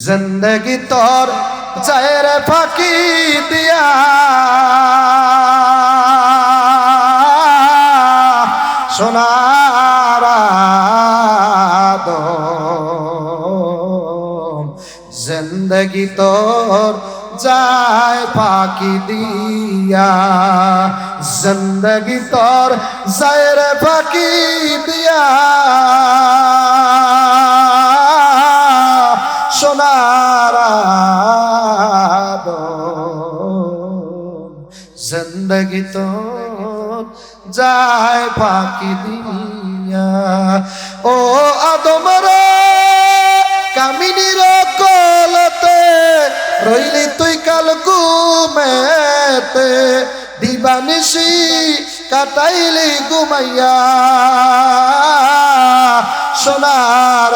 জিন্দগি তোর যায় রে ফাঁকি দিয়া সোনার জিন্দগি তোর যায় ফাঁকি দিয়া জিন্দগি তোর যায় রে ফাঁকি দিয়া জিন্দগি তো যায় ফাঁকি দিয়া। ও আদম রে, কামিনীর কলতে রইলি তুই কাল ঘুমেতে। দিবানিসি কাটাইলি ঘুমাইয়া। সোনার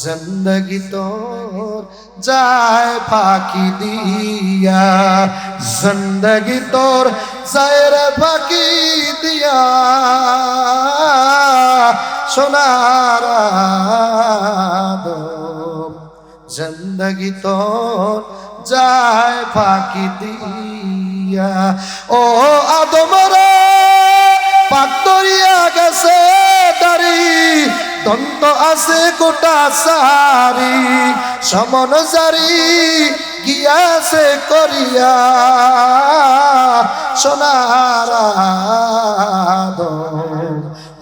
জিন্দগি তোর যায় ফাঁকি দিয়া। জিন্দগি তোর যায় ফাঁকি দিয়া। সোনার জিন্দগি তোর যায় ফাঁকি দিয়া। ও আদম রে, পাক দরিয়া গেছে দাড়ি দন্ত আছে গোটা সারি, সমন জারি গিয়াছে করিয়া, সোনার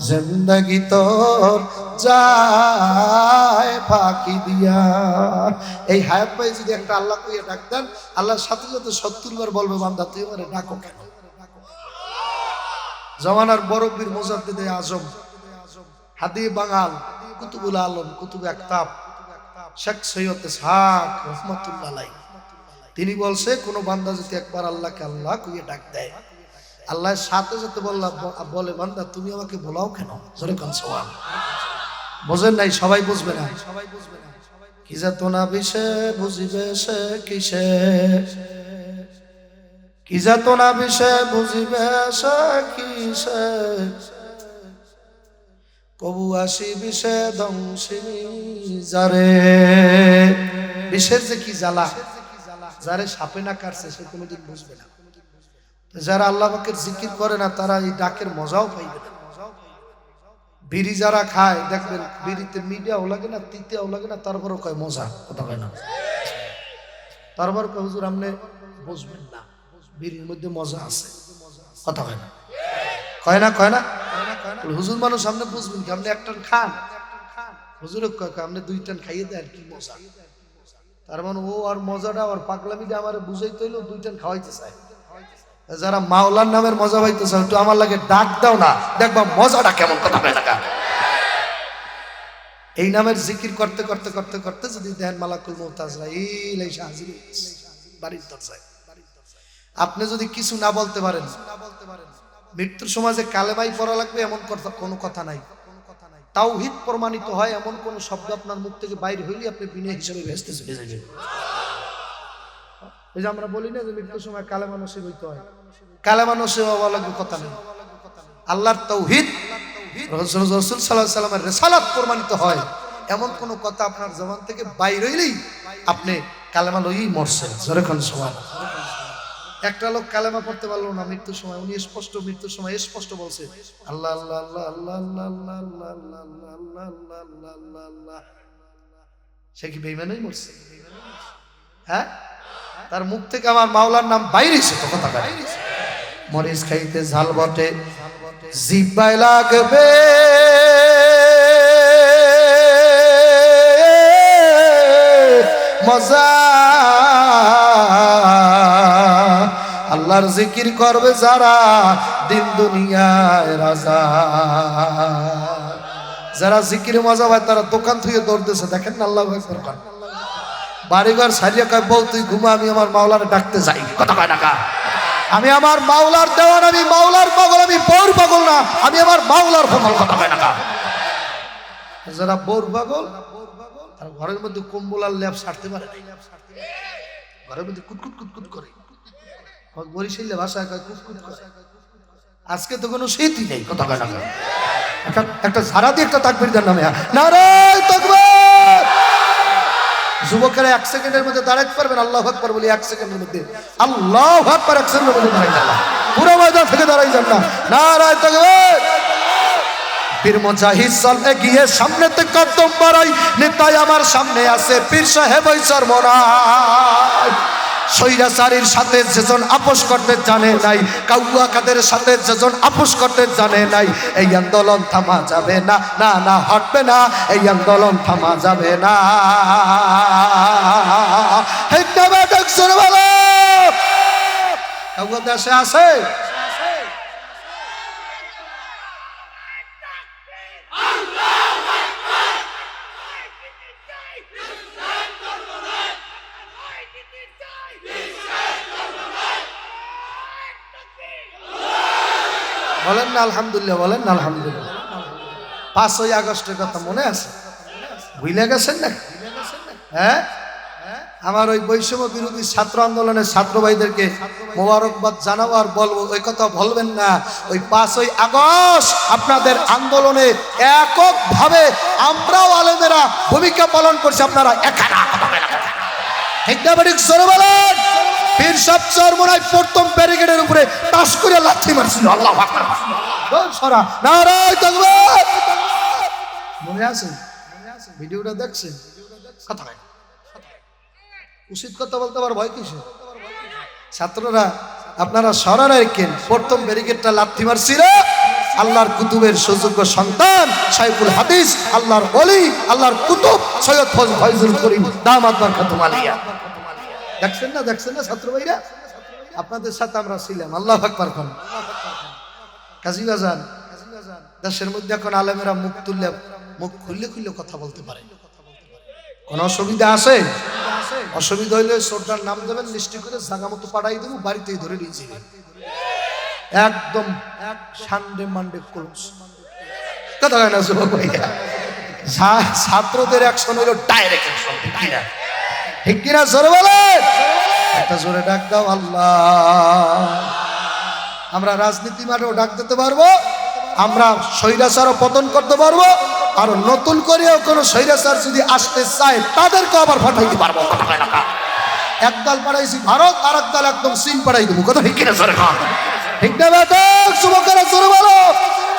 জিন্দগি তোর যায় ফাঁকি দিয়া। এই হায়াত ভাই যদি একটা আল্লাহ কইয়া ডাক দেন, আল্লাহর সাথে সাথে সত্তর বার বলবে, বান্দা, তুই আমার ডাকো কেন? জমানার বরফবীর মোজাদ্দিদে আজম হাদি বাঙাল, কুতুবুল আলম, কুতুব একতাব শেখ সৈয়দ সাক রহমতুল্লাহ। তিনি বলছে, কোন বান্দা যদি একবার আল্লাহকে আল্লাহ কইয়ে ডাক দেয় আল্লাহ সাথে সাথে বললাম বলে, বান্দা, তুমি আমাকে বলাও কেন? জোরে কন সওয়াল। বোঝেন নাই, সবাই বুঝবে না। সবাই বুঝবে না কি যাত না বিষে, বুঝিবে সে কিসে? কি যাত না বিষে, বুঝিবে সে কিসে? কবু আসি বিষে দংশিনী যারে। বিষের যে কি জ্বালা, যারে সাপে না কাটছে সে কোনোদিন বুঝবে না। যারা আল্লাহ পাকের জিকির করে না, তারা এই ডাকের মজাও পাইবে না। বিড়ি যারা খায়, দেখবেন বিড়িতে মিডিয়াও লাগে না, তিতেও লাগে না, তারপরও কয় মজা, কথা কয় না। তারপর কয়, হুজুর, আপনি বুঝবেন না, বিড়ির মধ্যে মজা আছে, কথা কয় না। কয় না কয় না? হুজুর মানুষ সামনে বুঝবেন কি, আপনি একটান খান। হুজুর আপনি দুই টান খাইয়ে দেন, কি মজা। তার মানে ও আর মজাটা, আর পাগলামিটা আমার বুঝাইতে হইল দুই টান খাওয়াইতে চায়। যারা মাওলার নামের মজা পাইতে চাও একটু আমার লাগে ডাক দাও না, দেখবা মজাটা কেমন কথা না কা? এই নামের জিকির করতে করতে করতে করতে যদি দেন মালাকুল মুতাজরা এই হাজির বাড়ির দরজায়। আপনি যদি কিছু না বলতে পারেন না বলতে পারেন মৃত্যুর সমাজে কালেমাই পড়া লাগবে এমন কথা কোনো কথা নাই। তাওহিদ প্রমাণিত হয় এমন কোন শব্দ আপনার মুখ থেকে বাইরে হইলে আপনি বিনয় হিসেবে ভেস্তে চলে যাবেন। এই যে আমরা বলি না যে মৃত্যুর সময় কালেমা নসিব হইতে হয়। কালেমা নসিব হওয়া লাগবে কথা নেই। আল্লাহর তৌহিদ রসুল সাল্লাহ সাল্লামের রেসালাত প্রমাণিত হয়। এমন কোন কথা আপনার জবান থেকে বাইর হইলেই আপনি কালেমা লইই মরছেন। জোরেখন সমান একটা লোক কালেমা পড়তে পারল না মৃত্যুর সময় উনি স্পষ্ট মৃত্যুর সময় স্পষ্ট বলছে আল্লাহ আল্লাহ আল্লাহ আল্লাহ আল্লাহ আল্লাহ আল্লাহ আল্লাহ আল্লাহ আল্লাহ আল্লাহ আল্লাহ আল্লাহ আল্লাহ সে কি বেইমানই মরছে হ্যাঁ তার মুখ থেকে আমার মাওলার নাম বাইরেছে তো কথা বাইরেছে মরিচ খাইতে ঝাল বটে জিব্বাই লাগবে মজা আল্লাহর জিকির করবে যারা দিন দুনিয়ায় রাজা। যারা জিকির মজা পায়, তারা দোকান থেকে দৌড়তেছে দেখেন না আল্লাহ বাড়িঘর সারিয়ে কয়, বউ, তুই ঘুমা, আমি আমার মাওলার ডাকতে যাই। কথা কয় টাকা আমি আমার মাওলার দেওয়ান, আমি মাওলার পাগল, আমি বউর পাগল না। আমি আমার মাওলার পাগল, কথা কয় টাকা যারা বউর পাগল, তারা ঘরের মধ্যে কম্বল আর ল্যাব সারতে পারে। ঘরের মধ্যে কুটকুট কুটকুট করে। বরিশালে ভাষায় কয় কুটকুট আজকে তো কোনো শীতই নেই, কথা কয় একটা একটা ঝাড়া দিয়ে একটা তাকবির দেন নামে। নারায় তকবীর! করে এক সেকেন্ডের মধ্যে দাঁড়াতে পারবেন, আল্লাহ আকবার বলি এক সেকেন্ডের মধ্যে। আল্লাহ আকবার এক সেকেন্ডের মধ্যে দাঁড়াই যান। পুরো ময়দান থেকে দাঁড়াই যান না। নারায় তাকবীর! পীর মুজাহিদ চল এগিয়ে সামনেতে কদম বাড়াই, নেতাই আমার সামনে আছে, পীর সাহেব ওই চরমনাই সৈরাচারীর সাথে যেজন আপোষ করতে জানে নাই কাউয়া কাদের সাথে যেজন আপোষ করতে জানে নাই, এই আন্দোলন থামা যাবে না না না, হটবে না, এই আন্দোলন থামা যাবে না। কাউয়া দেশে আছে? বলেন না, আলহামদুলিল্লাহ, বলেন না, আলহামদুলিল্লাহ। পাঁচই আগস্টের কথা মনে আছে? ভুলে গেছেন না? হ্যাঁ? আমার ওই বৈষম্য বিরোধী ছাত্র আন্দোলনের ছাত্র ভাইদেরকে মোবারকবাদ জানাব আর বলব, ওই কথা বলবেন না। ওই পাঁচই আগস্ট আপনাদের আন্দোলনে এককভাবে আমরাও আলেমেরা ভূমিকা পালন করছি, আপনারা একানা ঠিক না বলেন। পীর সব চরমোনায় প্রথম ব্যারিকেডের উপরে টাস করে লাথি মারছিল। আল্লাহ সরা। নারায় তাকবীর। মনে আছে? ভিডিওটা দেখছেন? কথা উচিত কথা বলতে আবার ভয় কিসে ছাত্ররা, আপনারা সরার কেন? প্রথম ব্যারিকেডটা লাথি মারছিল আল্লাহর কুতুবের সুযোগ্য সন্তান সাইফুল হাদিস, আল্লাহর অলি আল্লাহর কুতুব সৈয়দ ফজ ফয়জুল করিম দাম আদবার খাতুম আলিয়া দেখছেন না দেখছেন না ছাত্র ভাইরা? আপনাদের সাথে আমরা ছিলাম। আল্লাহ আকবার খান কাজী বাজান, দেশের মধ্যে এখন আলেমেরা মুখ তুললে, মুখ খুললে খুললে কথা বলতে পারে। কোনো অসুবিধা আছে? অসুবিধা হইলে শ্রদ্ধার নাম দেবেন, লিস্টি করে জাগা মতো পাঠাই দেবো, বাড়িতেই ধরে নিয়ে যাবেন একদম এক সানডে মানডে ক্লোজ। কথা হয় না যুবক ভাইয়া ছাত্রদের অ্যাকশন হইল ডাইরেক্ট অ্যাকশন ঠিক কিনা জোরে বলেন একটা জোরে ডাক দাও, আল্লাহ। আমরা রাজনীতি মাঠেও ডাক দিতে পারব, আমরা স্বৈরাচারও পতন করতে পারব, আর নতুন করেও কোনো স্বৈরাচার যদি আসতে চায় তাদেরকে আবার ফাটাইতে পারব, কথা হয় না কা? এক দল পাঠাইছি ভারত আর এক দল একদম চীন পাঠাই দেবো, কথা ঠিক কিনা জোরে ঠিক না জোরে বলো।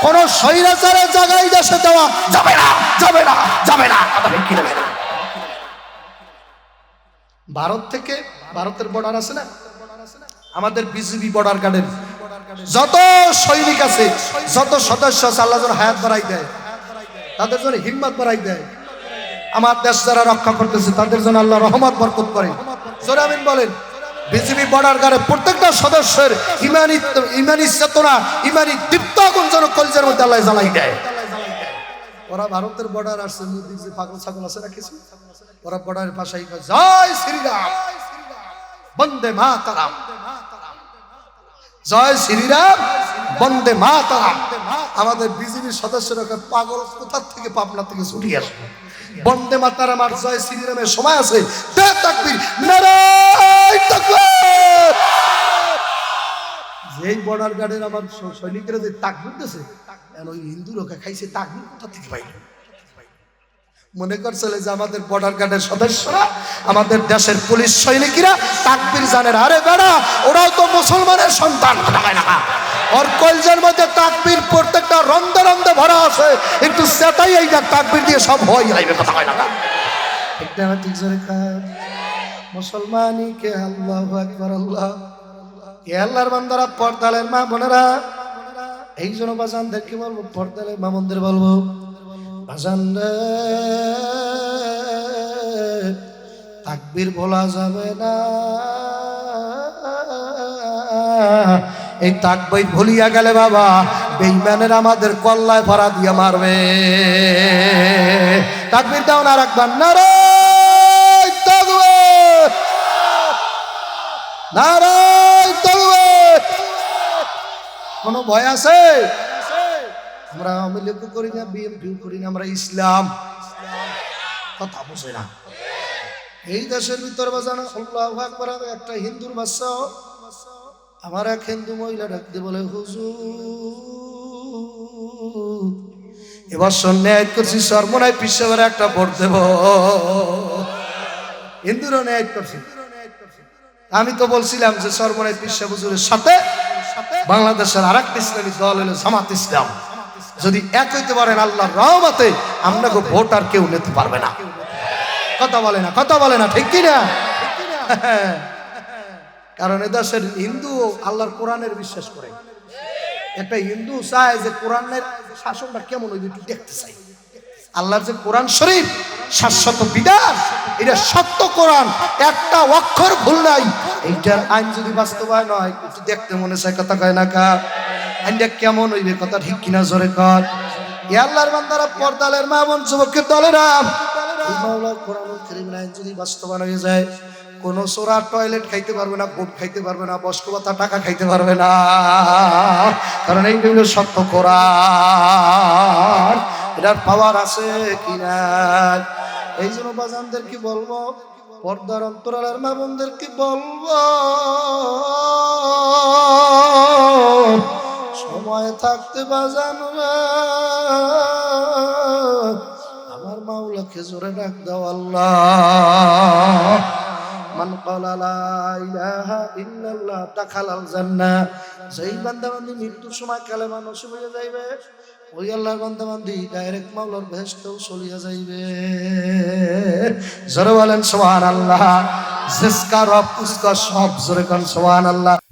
কোন স্বৈরাচারের জায়গায় দেশে দেওয়া যাবে না যাবে না যাবে না। ভারত থেকে ভারতের বর্ডার আছে না? আমাদের বিজিবি বর্ডার গার্ডের যত সৈনিক আছে, যত সদস্য আছে, আল্লাহ যেন হায়াত বাড়াই দেয়। তাদের জন্য হিম্মত বাড়াই দেয়। আমার দেশ যারা রক্ষা করতেছে, তাদের জন্য আল্লাহ রহমত বরকত করে। জোরে আমিন বলেন। বিজিবি বর্ডার গার্ডের প্রত্যেকটা সদস্যের ইমানি ইমানি চেতনা, ইমানি দীপ্ত আগুন যেন কলজের মধ্যে আল্লাহ জ্বালাই দেয়। ওরা ভারতের বর্ডার আসছে, নদীর যে পাগল ছাগল আছে না কিছু? ওরা পাশেই কয়, জয় শ্রীরাম বন্দে মাতারাম জয় শ্রীরাম বন্দে মাতারাম। আমাদের বিজেপির সদস্যরা পাগল কোথা থেকে পাবনা থেকে ছুটি আসবে? বন্দে মাতারাম আর জয় শ্রীরামের সময় আছে। যেই বর্ডার গার্ডের আমার সৈনিকেরা যে তাক দিতেছে ওই হিন্দু লোকে খাইছে তাকবির কোথা থেকে পাইল? মনে করছিল যে আমাদের বর্ডার গার্ডের সদস্যরা আমাদের দেশের পুলিশ সৈনিকরা তাকবির জানের আরে বেড়া ওরাও তো মুসলমানের সন্তান। না। ওর কলজের মধ্যে তাকবির প্রত্যেকটা রন্ধে রন্ধে ভরা আছে একটু সেটাই এই যে তাকবির দিয়ে সব হয়ে কথা না ঠিক না ঠিক জোরে মুসলমানই কে আল্লাহ আকবার আল্লাহ। এ আল্লাহর বান্দারা পর্দালের মা বোনেরা এই জন্য বাজানদেরকে বলব পর্দালের মা মন্দির বলব বাজান রে, তাকবীর বলা যাবে না। এই তাকবীর ভুলিয়া গেলে বাবা বেইমানের আমাদের কল্লায় ভরা দিয়ে মারবে। তাকবির দাও না রাখবার না রে নারায় কোনো ভয় আছে? আমরা আওয়ামী লীগও করি না, বিএনপিও করি না, আমরা ইসলাম। কথা বুঝে না। এই দেশের ভিতর বাজানো, আল্লাহু একটা হিন্দুর বাচ্চা। আমার এক হিন্দু মহিলা ডাকতে বলে, হুজুর এবার সন্ন্যায় করছি, সর্বনায় পিসেবার একটা ভোট দেব। হিন্দুরও ন্যায় করছি। আমি তো বলছিলাম যে সর্বনায় পিসা হুজুরের সাথে বাংলাদেশের আর একটা ইসলামী দল হলো জামাত ইসলাম। যদি এক হইতে পারেন আল্লাহর রহমতে, আপনাকে ভোট আর কেউ নিতে পারবে না। কথা বলে না, কথা বলে না, ঠিক কি না? কারণ এদেশের হিন্দু আল্লাহর কোরআনের বিশ্বাস করে। একটা হিন্দু চায় যে কোরআনের শাসনটা কেমন ওই একটু দেখতে চাই। আল্লাহর যে কোরআন শরীফ, শাশ্বত বিধান, এটা সত্য কোরআন, একটা অক্ষর ভুল নাই। এইটার আইন যদি বাস্তবায়ন হয় দেখতে মনে চায়, কথা কয় না কা আইনটা কেমন হইবে কথা ঠিক কিনা জোরে কর। এ আল্লাহর বান্দারা পর্দালের মা বোন যুবকের দলেরা। যদি বাস্তবায়ন হয়ে যায়, কোন সোরা টয়লেট খাইতে পারবে না বুট খাইতে পারবে না, বস্ক পাতা টাকা খাইতে পারবে না। কারণ এই হইল সত্য কোরআন। এটার পাওয়ার আছে কিনা এই জন্য বাজানদের কি বলব? পর্দার অন্তরালের মা বোনদের কি বলব? থাকতে বাজান আমার মাওলাকে জোরে ডাক দাও আল্লাহ। মান মৃত্যুর সময় কালেমা নসিব হয়ে যাইবে, ওই আল্লাহর বান্দা বান্দি ডাইরেক্ট মাওলার বেহেশতেও চলিয়া যাইবে। জোরে বলেন সুবহানাল্লাহ। জিসকা রব, উসকা সব, জোরে কোন সুবহানাল্লাহ।